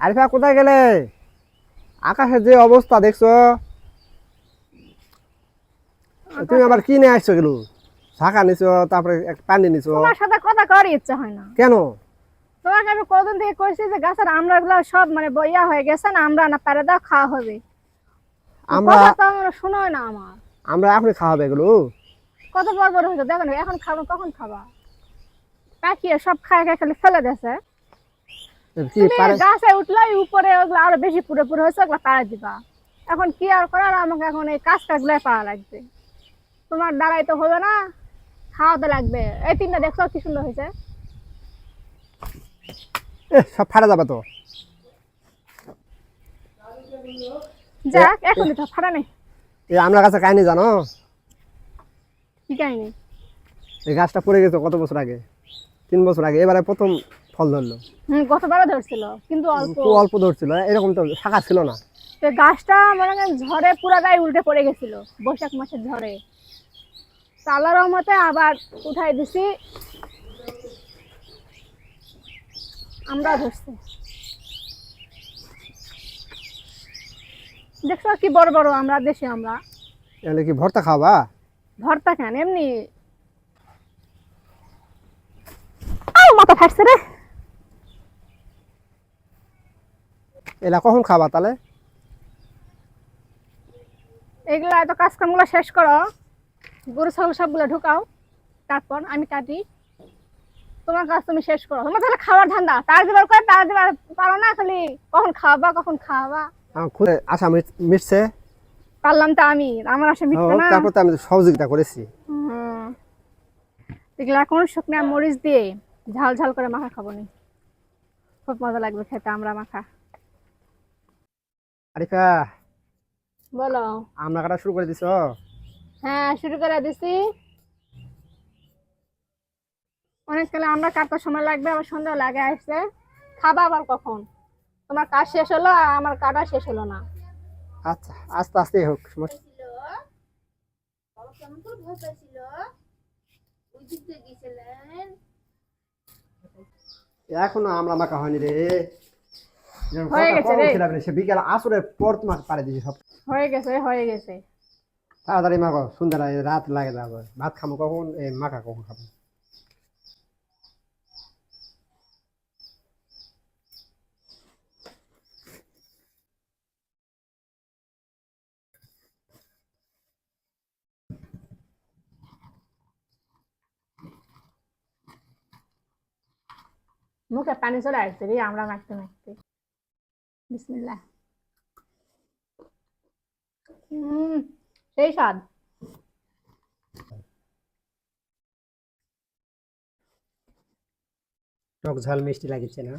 আরিফা কোথায় গেলে? আকাশের যে অবস্থা দেখছ? তুমি আবার কি নিয়ে আসছো গেলু শাখা নিছো তারপরে পানি নিছো। তোমার সাথে কথা করার ইচ্ছা হয় না। কেন? তোমাকে আমি কতদিন থেকে কইছি যে গাছের আমরা গুলো সব মানে বইয়া হয়ে গেছে না আমরা না পারে দাও খাওয়া হবে। আমরা শোনোই না আমার। আমরা এখনই খাওয়াবে এগুলো। কত বড় বড় হয়েছে দেখো এখন খাব কখন খাবা? পাখিয়ে সব খায় খায় খালি ফেলে দিয়েছে। কি পারে গাছে উঠলাই উপরে ওগুলো আরও বেশি পুরো পুরো হয়েছে ওগুলো পাড়া দিবা। এখন কি আর করার? আমাকে এখন এই কাজ পাওয়া লাগবে। তোমার দ্বারাই তো হবে না খাওয়াতে লাগবে। এই তিনটা দেখছ কি সুন্দর হয়েছে? সব ফাটা যাবে তো। যাক এখন তো ফাটা নেই। এই আমরা কাছে কাহিনি জানো? কি কাহিনি? এই গাছটা পড়ে গেছে কত বছর আগে? তিন বছর আগে। এবারে প্রথম ফল ধরলো। হুম গতবারও ধরছিল কিন্তু অল্প। খুব অল্প ধরছিল এরকম তো শাখা ছিল না। তো গাছটা মনে ঝড়ে পুরা গায়ে উল্টে পড়ে গেছিল বৈশাখ মাসের ঝড়ে। তো আল্লাহ রহমতে আবার উঠাই দিছি। আমরা ধরছি। দেখছ কি বড় বড় আমরা দেশে আমরা। এলে কি ভর্তা খাওয়া ভর্তা কেন এমনি। মাথা ফাটছে রে। এলা কখন খাবা তাহলে এগুলা এত কাজ কামগুলো শেষ করো। গরু ছাগল সবগুলো ঢুকাও। তারপর আমি কাটি। তোমার কাজ তুমি শেষ করো। তোমার তাহলে খাওয়ার ধান্দা। তার দিবার করে তার দিবার পারো না খালি। কখন খাওয়াবা কখন খাওয়াবা খুলে আশা মিট- মিটছে। পারলাম তো আমি। আমার আসে মিটবে হোক, না। তারপর তো আমি সহযোগিতা করেছি। এগুলা এখন শুকনা মরিচ দিয়ে ঝাল ঝাল করে মাখা খাব নি। খুব মজা লাগবে খেতে আমরা মাখা। আরিফা বলো। আমরা কাটা শুরু করে দিছ? হ্যাঁ শুরু করে দিছি। অনেক কালে আমরা কাটার সময় লাগবে আবার সন্ধ্যা লাগে আসছে খাবা আবার কখন? তোমার কাজ শেষ হলো আর আমার কাটা শেষ হলো না। আচ্ছা আস্তে আস্তে হোক সমস্যা এখনও আমরা মাখা হয়নি রে। হয়ে গেছে রে। সে বিকেল আসরের পর তোমাকে পারে দিয়েছি সব। হয়ে গেছে হয়ে গেছে। তাড়াতাড়ি মাখো সুন্দর রাত লাগে যাবে। ভাত খাব কখন? এই মাখা কখন খাব? মুখে পানি চলে আসছে রে আমরা মাখতে মাখতে। বিসমিল্লাহ। হুম সেই স্বাদ। টক ঝাল মিষ্টি লাগেছে না?